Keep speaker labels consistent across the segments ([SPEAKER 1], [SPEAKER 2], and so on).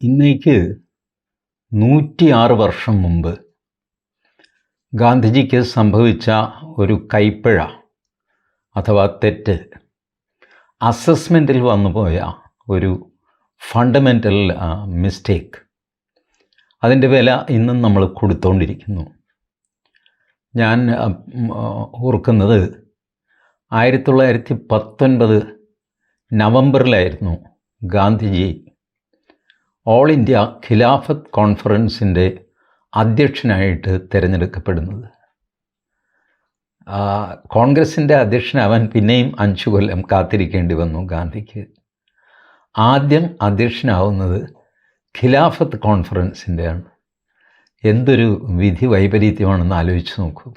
[SPEAKER 1] ഇന്നേക്ക് നൂറ്റിയാറ് വർഷം മുമ്പ് ഗാന്ധിജിക്ക് സംഭവിച്ച ഒരു കൈപ്പഴ അഥവാ തെറ്റ് അസസ്മെന്റിൽ വന്നുപോയ ഒരു ഫണ്ടമെന്റൽ മിസ്റ്റേക്ക് അതിന്റെ വില ഇന്നും നമ്മൾ കൊടുത്തുകൊണ്ടിരിക്കുന്നു ഞാൻ ഓർക്കുന്നത് ആയിരത്തി തൊള്ളായിരത്തി പത്തൊൻപത് നവംബറിലായിരുന്നു ഗാന്ധിജി ഓൾ ഇന്ത്യ ഖിലാഫത്ത് കോൺഫറൻസിന്റെ അധ്യക്ഷനായിട്ട് തിരഞ്ഞെടുക്കപ്പെടുന്നത്. കോൺഗ്രസിന്റെ അധ്യക്ഷനാവാൻ പിന്നെയും അഞ്ചു കൊല്ലം കാത്തിരിക്കേണ്ടി വന്നു ഗാന്ധിക്ക്. ആദ്യം അധ്യക്ഷനാവുന്നത് ഖിലാഫത്ത് കോൺഫറൻസിന്റെയാണ് എന്തൊരു വിധി വൈപരീത്യമാണെന്ന് ആലോചിച്ച് നോക്കൂ.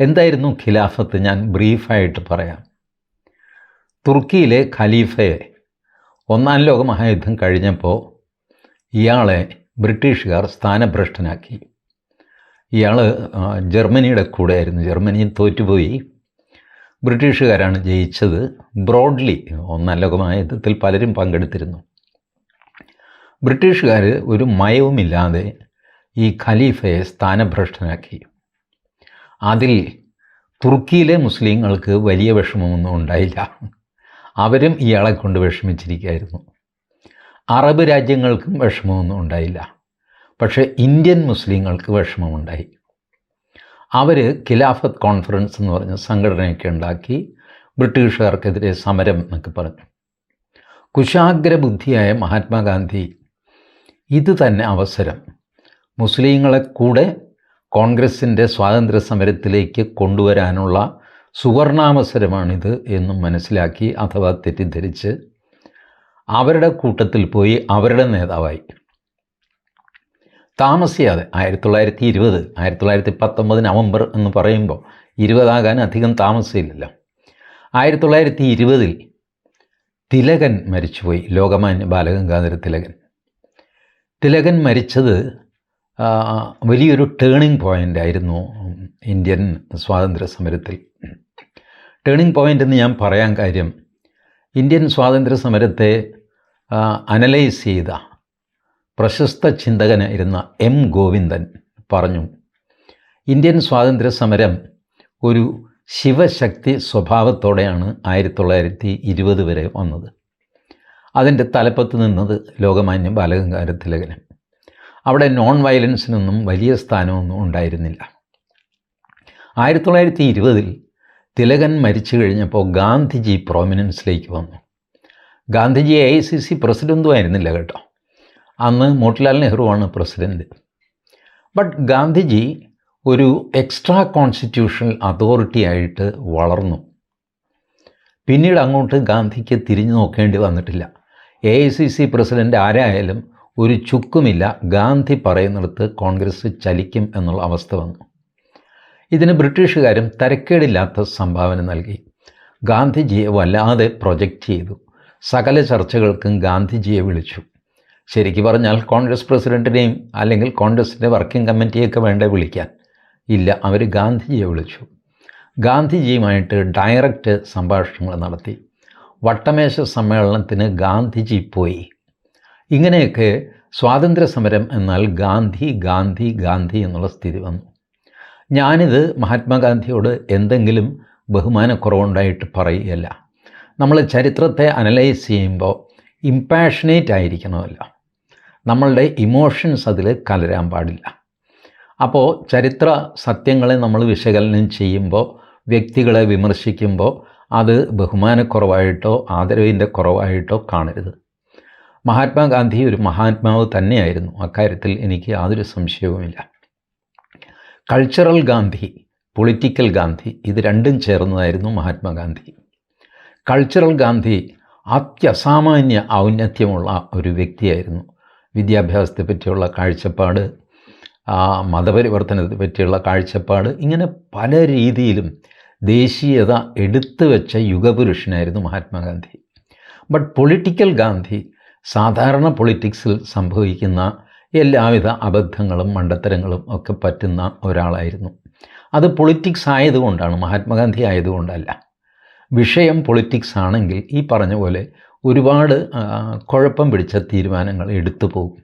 [SPEAKER 1] എന്തായിരുന്നു ഖിലാഫത്ത്? ഞാൻ ബ്രീഫായിട്ട് പറയാം. തുർക്കിയിലെ ഖലീഫയെ ഒന്നാം ലോക മഹായുദ്ധം കഴിഞ്ഞപ്പോൾ ഇയാളെ ബ്രിട്ടീഷുകാർ സ്ഥാനഭ്രഷ്ടനാക്കി. ഇയാൾ ജർമ്മനിയുടെ കൂടെയായിരുന്നു. ജർമ്മനിയും തോറ്റുപോയി. ബ്രിട്ടീഷുകാരാണ് ജയിച്ചത്. ബ്രോഡ്ലി ഒന്നാം ലോകമായ മഹായുദ്ധത്തിൽ പലരും പങ്കെടുത്തിരുന്നു. ബ്രിട്ടീഷുകാർ ഒരു മയവുമില്ലാതെ ഈ ഖലീഫയെ സ്ഥാനഭ്രഷ്ടനാക്കി. അതിൽ തുർക്കിയിലെ മുസ്ലിങ്ങൾക്ക് വലിയ വിഷമമൊന്നും ഉണ്ടായില്ല. അവരും ഇയാളെ കൊണ്ട് വിഷമിച്ചിരിക്കുകയായിരുന്നു. അറബ് രാജ്യങ്ങൾക്കും വിഷമമൊന്നും ഉണ്ടായില്ല. പക്ഷേ ഇന്ത്യൻ മുസ്ലിങ്ങൾക്ക് വിഷമമുണ്ടായി. അവർ ഖിലാഫത്ത് കോൺഫറൻസ് എന്ന് പറഞ്ഞ സംഘടനയൊക്കെ ഉണ്ടാക്കി ബ്രിട്ടീഷുകാർക്കെതിരെ സമരം എന്നൊക്കെ പറഞ്ഞു. കുശാഗ്ര ബുദ്ധിയായ മഹാത്മാഗാന്ധി ഇത് തന്നെ അവസരം. മുസ്ലിങ്ങളെ കൂടെ കോൺഗ്രസിന്റെ സ്വാതന്ത്ര്യ സമരത്തിലേക്ക് കൊണ്ടുവരാനുള്ള സുവർണാവസരമാണിത് എന്നും മനസ്സിലാക്കി അഥവാ തെറ്റിദ്ധരിച്ച് അവരുടെ കൂട്ടത്തിൽ പോയി അവരുടെ നേതാവായി. താമസിയാതെ ആയിരത്തി തൊള്ളായിരത്തി ഇരുപത് ആയിരത്തി തൊള്ളായിരത്തി പത്തൊമ്പത് നവംബർ എന്ന് പറയുമ്പോൾ ഇരുപതാകാൻ അധികം താമസിയില്ലല്ലോ ആയിരത്തി തൊള്ളായിരത്തി ഇരുപതിൽ തിലകൻ മരിച്ചുപോയി ലോകമാന്യ ബാലഗംഗാധര തിലകൻ. തിലകൻ മരിച്ചത് വലിയൊരു ടേണിംഗ് പോയിന്റ് ആയിരുന്നു ഇന്ത്യൻ സ്വാതന്ത്ര്യ സമരത്തിൽ ടേണിംഗ് പോയിന്റ് എന്ന് ഞാൻ പറയാൻ കാര്യം ഇന്ത്യൻ സ്വാതന്ത്ര്യ സമരത്തെ അനലൈസ് ചെയ്ത പ്രശസ്ത ചിന്തകനായിരുന്ന എം ഗോവിന്ദൻ പറഞ്ഞു ഇന്ത്യൻ സ്വാതന്ത്ര്യ സമരം ഒരു ശിവശക്തി സ്വഭാവത്തോടെയാണ് ആയിരത്തി തൊള്ളായിരത്തി ഇരുപത് വരെ വന്നത്. അതിന്റെ തലപ്പത്ത് നിന്നത് ലോകമാന്യ ബാലഗംഗാര തിലകന് അവിടെ നോൺ വയലൻസിനൊന്നും വലിയ സ്ഥാനമൊന്നും ഉണ്ടായിരുന്നില്ല. ആയിരത്തി തൊള്ളായിരത്തി ഇരുപതിൽ തിലകൻ മരിച്ചു കഴിഞ്ഞപ്പോൾ ഗാന്ധിജി പ്രോമിനൻസിലേക്ക് വന്നു. Gandhiji A I C C പ്രസിഡന്റും ആയിരുന്നില്ല കേട്ടോ. അന്ന് മോട്ടിലാൽ നെഹ്റുവാണ് പ്രസിഡന്റ് ബട്ട് ഗാന്ധിജി ഒരു എക്സ്ട്രാ കോൺസ്റ്റിറ്റ്യൂഷണൽ അതോറിറ്റി ആയിട്ട് വളർന്നു. പിന്നീട് അങ്ങോട്ട് ഗാന്ധിക്ക് തിരിഞ്ഞു നോക്കേണ്ടി വന്നിട്ടില്ല. A I C C president ആരായാലും ഒരു ചുക്കുമില്ല ഗാന്ധി പറയുന്നിടത്ത് കോൺഗ്രസ് ചലിക്കും എന്നുള്ള അവസ്ഥ വന്നു. ഇതിന് ബ്രിട്ടീഷുകാരും തരക്കേടില്ലാത്ത സംഭാവന നൽകി. ഗാന്ധിജിയെ വല്ലാതെ പ്രൊജക്റ്റ് ചെയ്തു. സകല ചർച്ചകൾക്കും ഗാന്ധിജിയെ വിളിച്ചു. ശരിക്കു പറഞ്ഞാൽ കോൺഗ്രസ് പ്രസിഡന്റിനെയും അല്ലെങ്കിൽ കോൺഗ്രസിന്റെ വർക്കിംഗ് കമ്മിറ്റിയൊക്കെ വേണ്ട വിളിക്കാൻ. ഇല്ല അവർ ഗാന്ധിജിയെ വിളിച്ചു. ഗാന്ധിജിയുമായിട്ട് ഡയറക്റ്റ് സംഭാഷണങ്ങൾ നടത്തി. വട്ടമേശ സമ്മേളനത്തിന് ഗാന്ധിജി പോയി. ഇങ്ങനെയൊക്കെ സ്വാതന്ത്ര്യ സമരം എന്നാൽ ഗാന്ധി ഗാന്ധി ഗാന്ധി എന്നുള്ള സ്ഥിതി വന്നു. ഞാനിത് മഹാത്മാഗാന്ധിയോട് എന്തെങ്കിലും ബഹുമാനക്കുറവുണ്ടായിട്ട് പറയുകയല്ല. നമ്മൾ ചരിത്രത്തെ അനലൈസ് ചെയ്യുമ്പോൾ ഇമ്പാഷനേറ്റ് ആയിരിക്കണമല്ലോ. നമ്മളുടെ ഇമോഷൻസ് അതിൽ കലരാൻ പാടില്ല. അപ്പോൾ ചരിത്ര സത്യങ്ങളെ നമ്മൾ വിശകലനം ചെയ്യുമ്പോൾ വ്യക്തികളെ വിമർശിക്കുമ്പോൾ അത് ബഹുമാനക്കുറവായിട്ടോ ആദരവിന്റെ കുറവായിട്ടോ കാണരുത്. മഹാത്മാഗാന്ധി ഒരു മഹാത്മാവ് തന്നെയായിരുന്നു. അക്കാര്യത്തിൽ എനിക്ക് യാതൊരു സംശയവുമില്ല. കൾച്ചറൽ ഗാന്ധി പൊളിറ്റിക്കൽ ഗാന്ധി ഇത് രണ്ടും ചേർന്നതായിരുന്നു മഹാത്മാഗാന്ധി. കൾച്ചറൽ ഗാന്ധി അത്യസാമാന്യ ഔന്നത്യമുള്ള ഒരു വ്യക്തിയായിരുന്നു. വിദ്യാഭ്യാസത്തെ പറ്റിയുള്ള കാഴ്ചപ്പാട് മതപരിവർത്തനത്തെ പറ്റിയുള്ള കാഴ്ചപ്പാട് ഇങ്ങനെ പല രീതിയിലും ദേശീയത എടുത്തു വെച്ച യുഗപുരുഷനായിരുന്നു മഹാത്മാഗാന്ധി. ബട്ട് പൊളിറ്റിക്കൽ ഗാന്ധി സാധാരണ പൊളിറ്റിക്സിൽ സംഭവിക്കുന്ന എല്ലാവിധ അബദ്ധങ്ങളും മണ്ടത്തരങ്ങളും ഒക്കെ പറ്റുന്ന ഒരാളായിരുന്നു. അത് പൊളിറ്റിക്സ് ആയതുകൊണ്ടാണ് മഹാത്മാഗാന്ധി ആയതുകൊണ്ടല്ല. വിഷയം പൊളിറ്റിക്സ് ആണെങ്കിൽ ഈ പറഞ്ഞ പോലെ ഒരുപാട് കുഴപ്പം പിടിച്ച തീരുമാനങ്ങൾ എടുത്തു പോകും.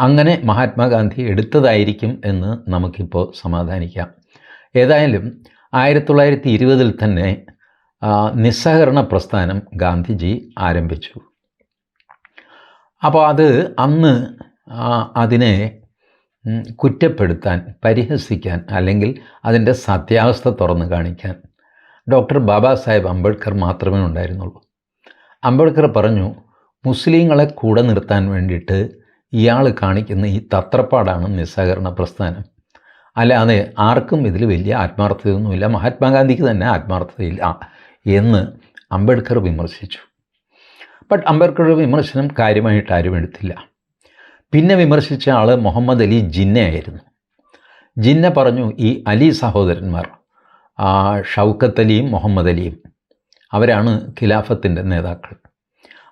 [SPEAKER 1] അങ്ങനെ മഹാത്മാഗാന്ധി എടുത്തതായിരിക്കും എന്ന് നമുക്കിപ്പോൾ സമാധാനിക്കാം. ഏതായാലും ആയിരത്തി തൊള്ളായിരത്തി ഇരുപതിൽ തന്നെ നിസ്സഹകരണ പ്രസ്ഥാനം ഗാന്ധിജി ആരംഭിച്ചു. അപ്പോൾ അത് അന്ന് അതിനെ കുറ്റപ്പെടുത്താൻ പരിഹസിക്കാൻ അല്ലെങ്കിൽ അതിന്റെ സത്യാവസ്ഥ തുറന്നു കാണിക്കാൻ. ഡോക്ടർ ബാബാ സാഹേബ് അംബേദ്കർ മാത്രമേ ഉണ്ടായിരുന്നുള്ളൂ. അംബേദ്കർ പറഞ്ഞു മുസ്ലിങ്ങളെ കൂടെ നിർത്താൻ വേണ്ടിയിട്ട് ഇയാൾ കാണിക്കുന്ന ഈ തത്രപ്പാടാണ് നിസ്സഹകരണ പ്രസ്ഥാനം. അല്ലാതെ ആർക്കും ഇതിൽ വലിയ ആത്മാർത്ഥതയൊന്നുമില്ല. മഹാത്മാഗാന്ധിക്ക് തന്നെ ആത്മാർത്ഥതയില്ല എന്ന് അംബേദ്കർ വിമർശിച്ചു. ബട്ട് അംബേദ്കറുടെ വിമർശനം കാര്യമായിട്ട് ആരും എടുത്തില്ല. പിന്നെ വിമർശിച്ച ആൾ മുഹമ്മദ് അലി ജിന്നയായിരുന്നു. ജിന്ന പറഞ്ഞു ഈ അലി സഹോദരന്മാർ ഷൗക്കത്ത് അലിയും മുഹമ്മദ് അലിയും അവരാണ് ഖിലാഫത്തിന്റെ നേതാക്കൾ.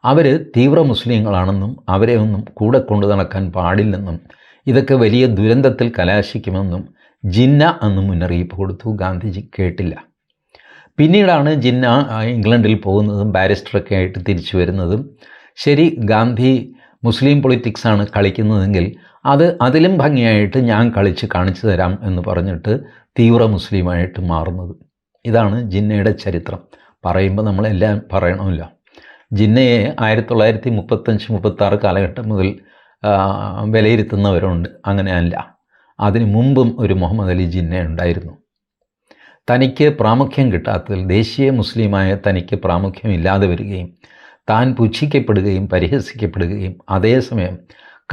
[SPEAKER 1] അവർ തീവ്ര മുസ്ലിങ്ങളാണെന്നും അവരെ ഒന്നും കൂടെ കൊണ്ടു നടക്കാൻ പാടില്ലെന്നും ഇതൊക്കെ വലിയ ദുരന്തത്തിൽ കലാശിക്കുമെന്നും ജിന്ന എന്ന് മുന്നറിയിപ്പ് കൊടുത്തു. ഗാന്ധിജി കേട്ടില്ല. പിന്നീടാണ് ജിന്ന ഇംഗ്ലണ്ടിൽ പോകുന്നതും ബാരിസ്റ്ററൊക്കെ ആയിട്ട് തിരിച്ചു വരുന്നതും. ശരി ഗാന്ധി മുസ്ലിം പൊളിറ്റിക്സാണ് കളിക്കുന്നതെങ്കിൽ അത് അതിലും ഭംഗിയായിട്ട് ഞാൻ കളിച്ച് കാണിച്ചു തരാം എന്ന് പറഞ്ഞിട്ട് തീവ്ര മുസ്ലിമായിട്ട് മാറുന്നത്. ഇതാണ് ജിന്നയുടെ ചരിത്രം. പറയുമ്പോൾ നമ്മളെല്ലാം പറയണമല്ലോ. ജിന്നയെ ആയിരത്തി തൊള്ളായിരത്തി മുപ്പത്തഞ്ച് മുപ്പത്താറ് കാലഘട്ടം മുതൽ വിലയിരുത്തുന്നവരുണ്ട്. അങ്ങനെയല്ല. അതിനു മുമ്പും ഒരു മുഹമ്മദ് അലി ജിന്ന ഉണ്ടായിരുന്നു. തനിക്ക് പ്രാമുഖ്യം കിട്ടാത്തതിൽ ദേശീയ മുസ്ലിമായ തനിക്ക് പ്രാമുഖ്യം ഇല്ലാതെ വരികയും താൻ പുച്ഛിക്കപ്പെടുകയും പരിഹസിക്കപ്പെടുകയും അതേസമയം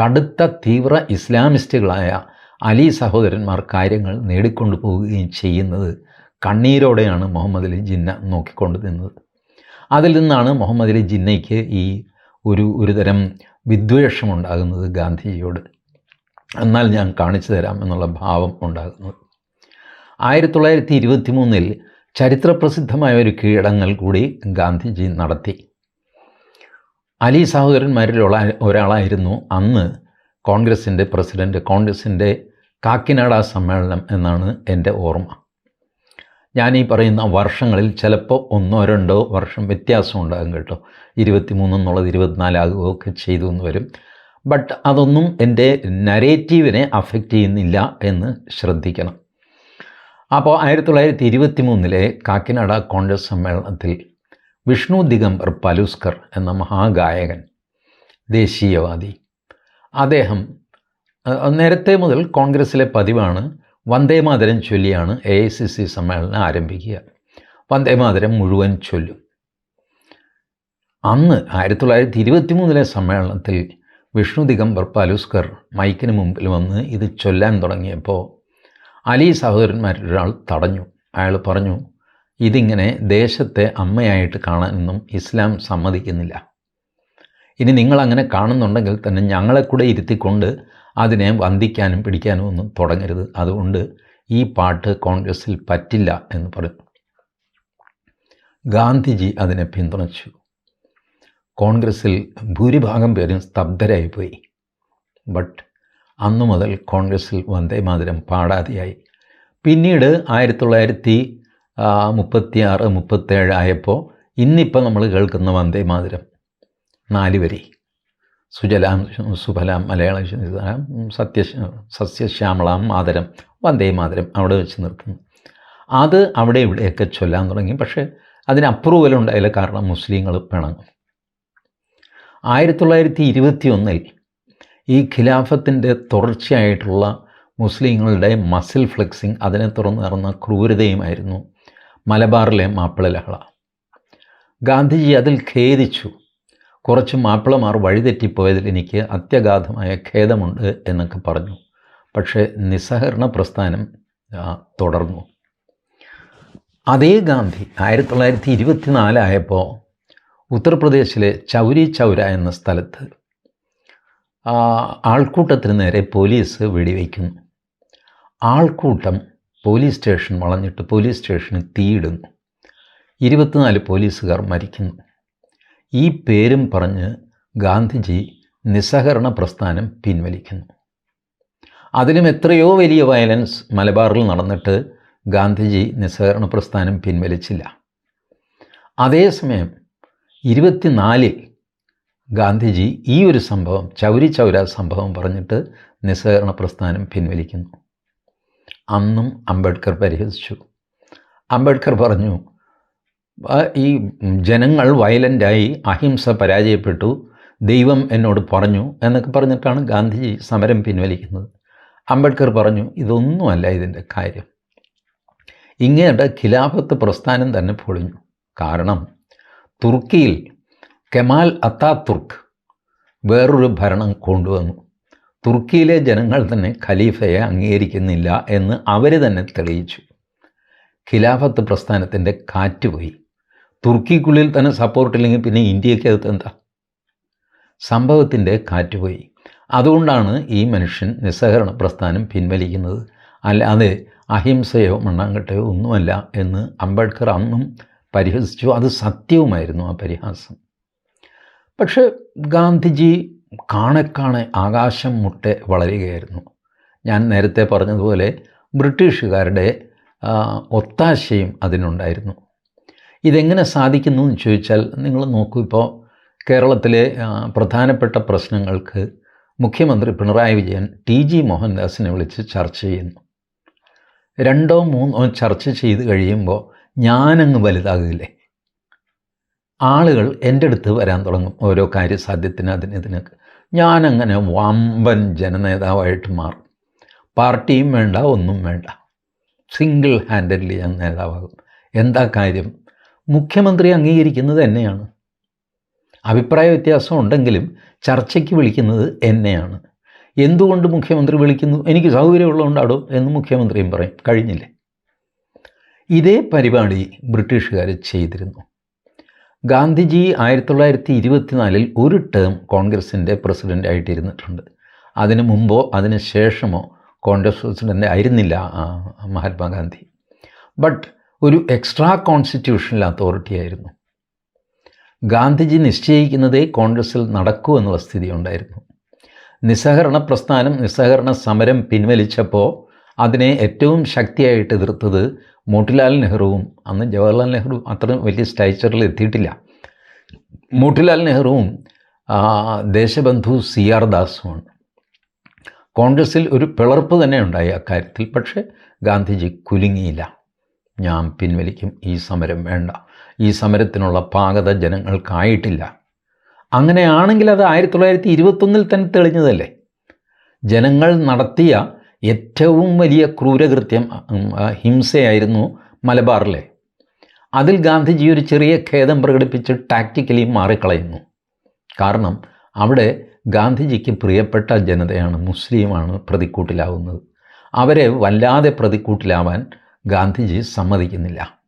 [SPEAKER 1] കടുത്ത തീവ്ര ഇസ്ലാമിസ്റ്റുകളായ അലി സഹോദരന്മാർ കാര്യങ്ങൾ നേടിക്കൊണ്ടു പോവുകയും ചെയ്യുന്നത് കണ്ണീരോടെയാണ് മുഹമ്മദ് അലി ജിന്ന നോക്കിക്കൊണ്ട് നിന്നത്. അതിൽ നിന്നാണ് മുഹമ്മദ് അലി ജിന്നയ്ക്ക് ഈ ഒരു ഒരു തരം വിദ്വേഷമുണ്ടാകുന്നത് ഗാന്ധിജിയോട്. എന്നാൽ ഞാൻ കാണിച്ചു തരാം എന്നുള്ള ഭാവം ഉണ്ടാകുന്നത്. ആയിരത്തി തൊള്ളായിരത്തി ഇരുപത്തി മൂന്നിൽ ചരിത്രപ്രസിദ്ധമായ ഒരു കീഴടങ്ങൽ കൂടി ഗാന്ധിജി നടത്തി. അലി സഹോദരന്മാരിൽ ഒള- ഒരാളായിരുന്നു അന്ന് കോൺഗ്രസിന്റെ പ്രസിഡന്റ് കോൺഗ്രസിന്റെ കാക്കിനാട സമ്മേളനം എന്നാണ് എന്റെ ഓർമ്മ. ഞാൻ ഈ പറയുന്ന വർഷങ്ങളിൽ ചിലപ്പോൾ ഒന്നോ രണ്ടോ വർഷം വ്യത്യാസം ഉണ്ടാകും കേട്ടോ. ഇരുപത്തി മൂന്നെന്നുള്ളത് ഇരുപത്തിനാലാകുകയോ ഒക്കെ ചെയ്തു എന്ന് വരും. ബട്ട് അതൊന്നും എന്റെ നരേറ്റീവിനെ അഫക്റ്റ് ചെയ്യുന്നില്ല എന്ന് ശ്രദ്ധിക്കണം. അപ്പോൾ ആയിരത്തി തൊള്ളായിരത്തി ഇരുപത്തി മൂന്നിലെ കാക്കിനാട കോൺഗ്രസ് സമ്മേളനത്തിൽ വിഷ്ണു ദിഗംബർ പലുസ്കർ എന്ന മഹാഗായകൻ ദേശീയവാദി. അദ്ദേഹം നേരത്തെ മുതൽ കോൺഗ്രസ്സിലെ പതിവാണ് വന്ദേമാതരം ചൊല്ലിയാണ് എ ഐ സി സി സമ്മേളനം ആരംഭിക്കുക. വന്ദേമാതരം മുഴുവൻ ചൊല്ലും. അന്ന് ആയിരത്തി തൊള്ളായിരത്തി ഇരുപത്തി മൂന്നിലെ സമ്മേളനത്തിൽ വിഷ്ണു ദിഗംബർ പലുസ്കർ മൈക്കിന് മുമ്പിൽ വന്ന് ഇത് ചൊല്ലാൻ തുടങ്ങിയപ്പോൾ അലി സഹോദരന്മാരിൽ ഒരാൾ തടഞ്ഞു. അയാൾ പറഞ്ഞു ഇതിങ്ങനെ ദേശത്തെ അമ്മയായിട്ട് കാണാനൊന്നും ഇസ്ലാം സമ്മതിക്കുന്നില്ല. ഇനി നിങ്ങളങ്ങനെ കാണുന്നുണ്ടെങ്കിൽ തന്നെ ഞങ്ങളെ കൂടെ ഇരുത്തിക്കൊണ്ട് അതിനെ വന്ദിക്കാനും പിടിക്കാനും ഒന്നും തുടങ്ങരുത്. അതുകൊണ്ട് ഈ പാട്ട് കോൺഗ്രസ്സിൽ പറ്റില്ല എന്ന് പറഞ്ഞു. ഗാന്ധിജി അതിനെ പിന്തുണച്ചു. കോൺഗ്രസ്സിൽ ഭൂരിഭാഗം പേരും സ്തബ്ധരായിപ്പോയി. ബട്ട് അന്നു മുതൽ കോൺഗ്രസ്സിൽ വന്ദേമാതരം പാടാതെയായി. പിന്നീട് ആയിരത്തി തൊള്ളായിരത്തി മുപ്പത്തി ആറ് മുപ്പത്തേഴ് ആയപ്പോൾ ഇന്നിപ്പോൾ നമ്മൾ കേൾക്കുന്ന വന്ദേ മാതിരം. നാല് വരി. സുജലാം സുഫലാം മലയാള സത്യ സസ്യശ്യാമളാം മാതരം വന്ദേ മാതരം അവിടെ വെച്ച് നിർത്തുന്നു. അത് അവിടെ ഇവിടെയൊക്കെ ചൊല്ലാൻ തുടങ്ങി. പക്ഷേ അതിന് അപ്രൂവൽ ഉണ്ടായില്ല കാരണം മുസ്ലിങ്ങൾ പിണങ്ങും. ആയിരത്തി തൊള്ളായിരത്തി ഇരുപത്തി ഒന്നിൽ ഈ ഖിലാഫത്തിന്റെ തുടർച്ചയായിട്ടുള്ള മുസ്ലിങ്ങളുടെ മസിൽ ഫ്ലെക്സിങ് അതിനെ തുറന്ന് നടന്ന ക്രൂരതയുമായിരുന്നു മലബാറിലെ മാപ്പിള ലഹള. ഗാന്ധിജി അതിൽ ഖേദിച്ചു. കുറച്ച് മാപ്പിളമാർ വഴിതെറ്റിപ്പോയതിൽ എനിക്ക് അത്യഗാധമായ ഖേദമുണ്ട് എന്നൊക്കെ പറഞ്ഞു. പക്ഷേ നിസ്സഹകരണ പ്രസ്ഥാനം തുടർന്നു. അതേ ഗാന്ധി ആയിരത്തി തൊള്ളായിരത്തി ഇരുപത്തിനാലായപ്പോൾ ഉത്തർപ്രദേശിലെ ചൗരി ചൗര എന്ന സ്ഥലത്ത് ആൾക്കൂട്ടത്തിന് നേരെ പോലീസ് വെടിവെക്കുന്നു ആൾക്കൂട്ടം പോലീസ് സ്റ്റേഷൻ വളഞ്ഞിട്ട് പോലീസ് സ്റ്റേഷന് തീയിടുന്നു. ഇരുപത്തിനാല് പോലീസുകാർ മരിക്കുന്നു. ഈ പേരും പറഞ്ഞ് ഗാന്ധിജി നിസ്സഹകരണ പ്രസ്ഥാനം പിൻവലിക്കുന്നു. അതിലും എത്രയോ വലിയ വയലൻസ് മലബാറിൽ നടന്നിട്ട് ഗാന്ധിജി നിസ്സഹകരണ പ്രസ്ഥാനം പിൻവലിച്ചില്ല. അതേസമയം ഇരുപത്തിനാലിൽ ഗാന്ധിജി ഈ ഒരു സംഭവം ചൗരി ചൗര സംഭവം പറഞ്ഞിട്ട് നിസ്സഹകരണ പ്രസ്ഥാനം പിൻവലിക്കുന്നു. അന്നും അംബേദ്കർ പരിഹസിച്ചു. അംബേദ്കർ പറഞ്ഞു ഈ ജനങ്ങൾ വയലന്റായി അഹിംസ പരാജയപ്പെട്ടു ദൈവം എന്നോട് പറഞ്ഞു എന്നൊക്കെ പറഞ്ഞിട്ടാണ് ഗാന്ധിജി സമരം പിൻവലിക്കുന്നത്. അംബേദ്കർ പറഞ്ഞു ഇതൊന്നുമല്ല ഇതിന്റെ കാര്യം. ഇങ്ങയുടെ ഖിലാഫത്ത് പ്രസ്ഥാനം തന്നെ പൊളിഞ്ഞു. കാരണം തുർക്കിയിൽ കെമാൽ അത്താതുർക്ക് വേറൊരു ഭരണം കൊണ്ടുവന്നു. തുർക്കിയിലെ ജനങ്ങൾ തന്നെ ഖലീഫയെ അംഗീകരിക്കുന്നില്ല എന്ന് അവർ തന്നെ തെളിയിച്ചു. ഖിലാഫത്ത് പ്രസ്ഥാനത്തിന്റെ കാറ്റുപോയി തുർക്കിക്കുള്ളിൽ തന്നെ സപ്പോർട്ടില്ലെങ്കിൽ പിന്നെ ഇന്ത്യക്കകത്ത് എന്താ? സംഭവത്തിന്റെ കാറ്റുപോയി അതുകൊണ്ടാണ് ഈ മനുഷ്യൻ നിസ്സഹകരണ പ്രസ്ഥാനം പിൻവലിക്കുന്നത്. അല്ലാതെ അഹിംസയോ മണ്ണാങ്കട്ടയോ ഒന്നുമല്ല എന്ന് അംബേദ്കർ അന്നും പരിഹസിച്ചു. അത് സത്യവുമായിരുന്നു ആ പരിഹാസം. പക്ഷേ ഗാന്ധിജി കാണെ കാണെ ആകാശം മുട്ടെ വളരുകയായിരുന്നു. ഞാൻ നേരത്തെ പറഞ്ഞതുപോലെ ബ്രിട്ടീഷുകാരുടെ ഒത്താശയും അതിനുണ്ടായിരുന്നു. ഇതെങ്ങനെ സാധിക്കുന്നു എന്ന് ചോദിച്ചാൽ നിങ്ങൾ നോക്കൂ ഇപ്പോൾ കേരളത്തിലെ പ്രധാനപ്പെട്ട പ്രശ്നങ്ങൾക്ക് മുഖ്യമന്ത്രി പിണറായി വിജയൻ ടി ജി മോഹൻദാസിനെ വിളിച്ച് ചർച്ച ചെയ്യുന്നു. രണ്ടോ മൂന്നോ ചർച്ച ചെയ്ത് കഴിയുമ്പോൾ ഞാനങ്ങ് വലുതാകില്ലേ? ആളുകൾ എന്റെ അടുത്ത് വരാൻ തുടങ്ങും ഓരോ കാര്യസാധ്യത്തിന് അതിന് ഇതിനൊക്കെ. ഞാനങ്ങനെ വമ്പൻ ജനനേതാവായിട്ട് മാറും. പാർട്ടിയും വേണ്ട ഒന്നും വേണ്ട. സിംഗിൾ ഹാൻഡഡ്ലി ഞാൻ നേതാവാകും. എന്താ കാര്യം? മുഖ്യമന്ത്രി അംഗീകരിക്കുന്നത് എന്നെയാണ്. അഭിപ്രായ വ്യത്യാസം ഉണ്ടെങ്കിലും ചർച്ചയ്ക്ക് വിളിക്കുന്നത് എന്നെയാണ്. എന്തുകൊണ്ട് മുഖ്യമന്ത്രി വിളിക്കുന്നു? എനിക്ക് സൗകര്യമുള്ളതുകൊണ്ടാടോ എന്ന് മുഖ്യമന്ത്രിയും പറയും. കഴിഞ്ഞില്ലേ? ഇതേ പരിപാടി ബ്രിട്ടീഷുകാർ ചെയ്തിരുന്നു. ഗാന്ധിജി ആയിരത്തി തൊള്ളായിരത്തി ഇരുപത്തിനാലിൽ ഒരു ടേം കോൺഗ്രസിന്റെ പ്രസിഡന്റ് ആയിട്ടിരുന്നിട്ടുണ്ട്. അതിനു മുമ്പോ അതിന് ശേഷമോ കോൺഗ്രസ് പ്രസിഡന്റ് ആയിരുന്നില്ല മഹാത്മാഗാന്ധി. ബട്ട് ഒരു എക്സ്ട്രാ കോൺസ്റ്റിറ്റ്യൂഷണൽ അതോറിറ്റി ആയിരുന്നു. ഗാന്ധിജി നിശ്ചയിക്കുന്നതേ കോൺഗ്രസ്സിൽ നടക്കൂ എന്നുള്ള സ്ഥിതി ഉണ്ടായിരുന്നു നിസ്സഹകരണ പ്രസ്ഥാനം നിസ്സഹകരണ സമരം പിൻവലിച്ചപ്പോൾ അതിനെ ഏറ്റവും ശക്തിയായിട്ട് എതിർത്തത് മോട്ടിലാൽ നെഹ്റുവും. അന്ന് ജവഹർലാൽ നെഹ്റു അത്ര വലിയ സ്റ്റൈച്ചറിൽ എത്തിയിട്ടില്ല. മോട്ടിലാൽ നെഹ്റുവും ദേശബന്ധു സി ആർ ദാസുമാണ്. കോൺഗ്രസ്സിൽ ഒരു പിളർപ്പ് തന്നെ ഉണ്ടായി അക്കാര്യത്തിൽ. പക്ഷേ ഗാന്ധിജി കുലുങ്ങിയില്ല. ഞാൻ പിൻവലിക്കും ഈ സമരം വേണ്ട. ഈ സമരത്തിനുള്ള പാകത ജനങ്ങൾക്കായിട്ടില്ല. അങ്ങനെയാണെങ്കിൽ അത് ആയിരത്തി തൊള്ളായിരത്തി ഇരുപത്തൊന്നിൽ തന്നെ തെളിഞ്ഞതല്ലേ? ജനങ്ങൾ നടത്തിയ ഏറ്റവും വലിയ ക്രൂരകൃത്യം ഹിംസയായിരുന്നു മലബാറിലെ. അതിൽ ഗാന്ധിജി ഒരു ചെറിയ ഖേദം പ്രകടിപ്പിച്ച് ടാക്റ്റിക്കലി മാറിക്കളയുന്നു. കാരണം അവിടെ ഗാന്ധിജിക്ക് പ്രിയപ്പെട്ട ജനതയാണ് മുസ്ലിമാണ് പ്രതിക്കൂട്ടിലാവുന്നത്. അവരെ വല്ലാതെ പ്രതിക്കൂട്ടിലാവാൻ ഗാന്ധിജി സമ്മതിക്കുന്നില്ല.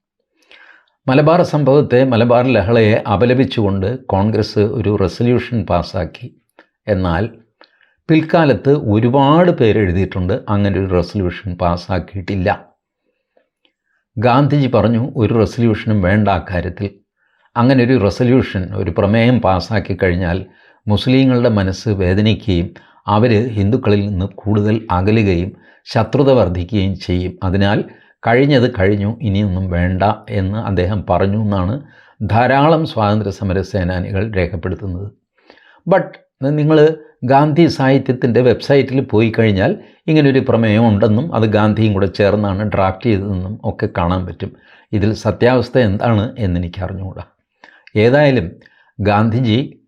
[SPEAKER 1] മലബാർ സംഭവത്തെ മലബാർ ലഹളയെ അപലപിച്ചുകൊണ്ട് കോൺഗ്രസ് ഒരു റെസൊല്യൂഷൻ പാസ്സാക്കി. എന്നാൽ പിൽക്കാലത്ത് ഒരുപാട് പേര് എഴുതിയിട്ടുണ്ട്. അങ്ങനെ ഒരു റെസൊല്യൂഷൻ പാസ്സാക്കിയിട്ടില്ല. ഗാന്ധിജി പറഞ്ഞു ഒരു റെസൊല്യൂഷനും വേണ്ട അക്കാര്യത്തിൽ അങ്ങനെ ഒരു റെസൊല്യൂഷൻ ഒരു പ്രമേയം പാസ്സാക്കി കഴിഞ്ഞാൽ മുസ്ലിങ്ങളുടെ മനസ്സ് വേദനിക്കുകയും അവർ ഹിന്ദുക്കളിൽ നിന്ന് കൂടുതൽ അകലുകയും ശത്രുത വർദ്ധിക്കുകയും ചെയ്യും. അതിനാൽ കഴിഞ്ഞത് കഴിഞ്ഞു ഇനിയൊന്നും വേണ്ട എന്ന് അദ്ദേഹം പറഞ്ഞു എന്നാണ് ധാരാളം സ്വാതന്ത്ര്യ സമര സേനാനികൾ രേഖപ്പെടുത്തുന്നത്. ബട്ട് നിങ്ങൾ ഗാന്ധി സാഹിത്യത്തിന്റെ വെബ്സൈറ്റിൽ പോയി കഴിഞ്ഞാൽ ഇങ്ങനൊരു പ്രമേയം ഉണ്ടെന്നും അത് ഗാന്ധിയും കൂടെ ചേർന്നാണ് ഡ്രാഫ്റ്റ് ചെയ്തതെന്നും ഒക്കെ കാണാൻ പറ്റും. ഇതിൽ സത്യാവസ്ഥ എന്താണ് എന്നെനിക്ക് അറിഞ്ഞുകൂടാ ഏതായാലും ഗാന്ധിജി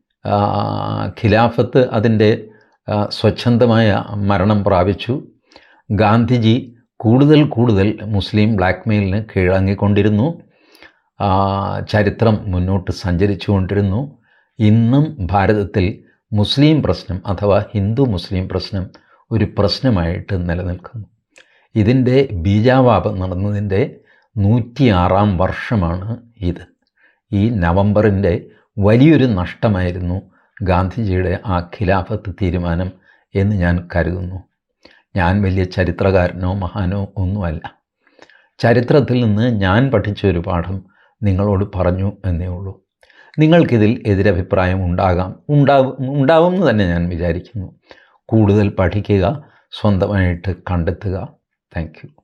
[SPEAKER 1] ഖിലാഫത്ത് അതിന്റെ സ്വച്ഛന്തമായ മരണം പ്രാപിച്ചു. ഗാന്ധിജി കൂടുതൽ കൂടുതൽ മുസ്ലിം ബ്ലാക്ക്മെയിലിന് കീഴടങ്ങിക്കൊണ്ടിരുന്നു. ചരിത്രം മുന്നോട്ട് സഞ്ചരിച്ചു കൊണ്ടിരുന്നു ഇന്നും ഭാരതത്തിൽ മുസ്ലിം പ്രശ്നം അഥവാ ഹിന്ദു മുസ്ലിം പ്രശ്നം ഒരു പ്രശ്നമായിട്ട് നിലനിൽക്കുന്നു. ഇതിന്റെ ബീജാവാപം നടന്നതിന്റെ നൂറ്റിയാറാം വർഷമാണ് ഇത്. ഈ നവംബറിന്റെ വലിയൊരു നഷ്ടമായിരുന്നു ഗാന്ധിജിയുടെ ആ ഖിലാഫത്ത് തീരുമാനം എന്ന് ഞാൻ കരുതുന്നു. ഞാൻ വലിയ ചരിത്രകാരനോ മഹാനോ ഒന്നുമല്ല. ചരിത്രത്തിൽ നിന്ന് ഞാൻ പഠിച്ച ഒരു പാഠം നിങ്ങളോട് പറഞ്ഞു എന്നേ ഉള്ളൂ. നിങ്ങൾക്കിതിൽ എതിരഭിപ്രായം ഉണ്ടാകാം. ഉണ്ടാവും ഉണ്ടാവും എന്ന് തന്നെ ഞാൻ വിചാരിക്കുന്നു. കൂടുതൽ പഠിക്കുക സ്വന്തമായിട്ട് കണ്ടെത്തുക. താങ്ക്